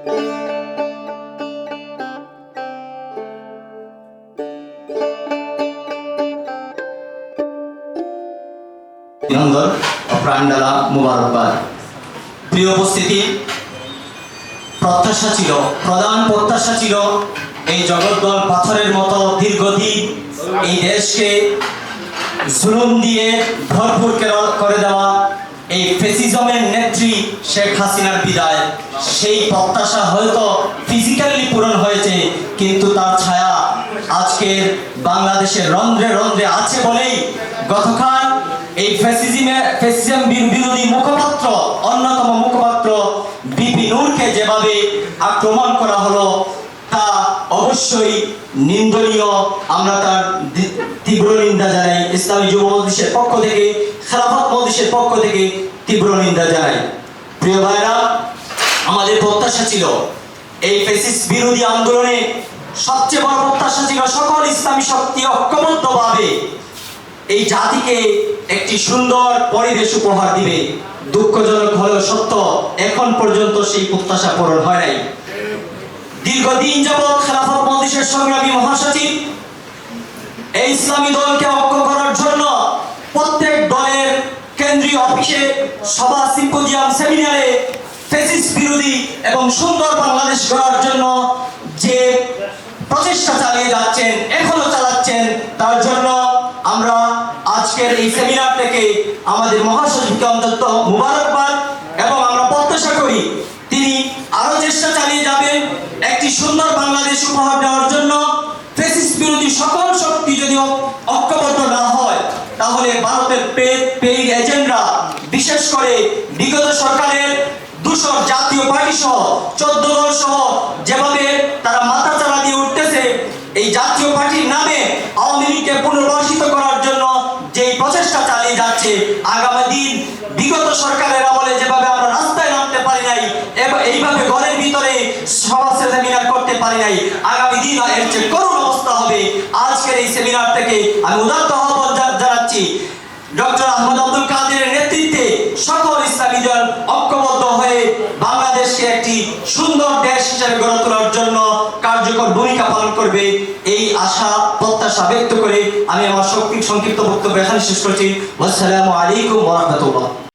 অভিনন্দন ও মুবারকবাদ। প্রিয় উপস্থিতি, প্রত্যাশা ছিল, প্রধান প্রত্যাশা ছিল এই জগদ্দল পাথরের মতো দীর্ঘদিন এই দেশকে জুলুম দিয়ে ভরপুর করে- দেওয়া, এই ফেসিজমের শেখ হাসিনার বিদায়। সেই প্রত্যাশা হয়তো ফিজিক্যালি পূরণ হয়েছে, কিন্তু তার ছায়া আজকের বাংলাদেশের রন্ধ্রে রন্ধ্রে আছে বলেই গতকাল এই ফেসিজমে ফেসিজম বিরোধী মুখপাত্র, অন্যতম মুখপাত্র বিপি নূরকে যেভাবে আক্রমণ করা হলো, তা অবশ্যই নিন্দনীয়। আমরা তার তীব্র নিন্দা জানাই। ইসলামী যুব মজলিসের পক্ষ থেকে, খেলাফত মজলিসের পক্ষ থেকে তীব্র নিন্দা জানাই। প্রিয় ভাইরা, আমাদের প্রত্যাশা ছিল এই ফেসিস্ট বিরোধী আন্দোলনে সবচেয়ে বড় প্রত্যাশা ছিল সকল ইসলামী শক্তি ঐক্যবদ্ধভাবে এই জাতিকে একটি সুন্দর পরিবেশ উপহার দিবে। দুঃখজনক হলেও সত্য, এখন পর্যন্ত সেই প্রত্যাশা পূরণ হয় নাই। দীর্ঘদিন যাবৎ খেলাফত মজলিসের সংগ্রামী মহাসচিব, এই ইসলামী দলকে অফিসে সভা সিম্পোজিয়াম সেমিনারে ফেসিস বিরোধী এবং সুন্দর বাংলাদেশ গড়ার জন্য যে প্রচেষ্টা চালিয়ে যাচ্ছেন, এখনও চালাচ্ছেন, তার জন্য আমরা আজকের এই সেমিনার থেকে আমাদের মহাসচিবকে অন্তত মুবারকবাদ এবং আমরা প্রত্যাশা করি তিনি আরও চেষ্টা চালিয়ে যাবেন একটি সুন্দর বাংলাদেশ উপহার দেওয়ার জন্য। ফেসিস্ট বিরোধী সকল শক্তি যদি ঐক্যবদ্ধ না হয়, তাহলে ভারতের পেইড বিশেষ করে বিগত সরকারের দুশো জাতীয় পার্টি সহ, চোদ্দ দল সহ যেভাবে তারা মাথা চারা দিয়ে উঠতেছে, এই জাতীয় পার্টির নামে আওয়ামী লীগকে পুনর্বাসিত করার জন্য যে প্রচেষ্টা চালিয়ে যাচ্ছে, আগামী দিন বিগত সরকারের আমলে যেভাবে আমরা রাস্তায় নামতে পারি নাই এইভাবে ঘরের ভিতরে সভা সেমিনার করতে পারি নাই, আগামী দিন এর চেয়ে করুণ অবস্থা হবে। আজকের এই সেমিনার থেকে আমি উদাত্ত আহ্বান জানাচ্ছি। ডক্টর আহমদ ইসলামী ঐক্যবদ্ধ হয়ে বাংলাদেশকে একটি সুন্দর দেশ হিসেবে গড়ে তোলার জন্য কার্যকর ভূমিকা পালন করবে এই আশা, প্রত্যাশা ব্যক্ত করে আমি আমার শক্তি, সংক্ষিপ্ত বক্তব্য এখানে শেষ করছি। আসসালামু আলাইকুম রাহমাতুল্লাহ।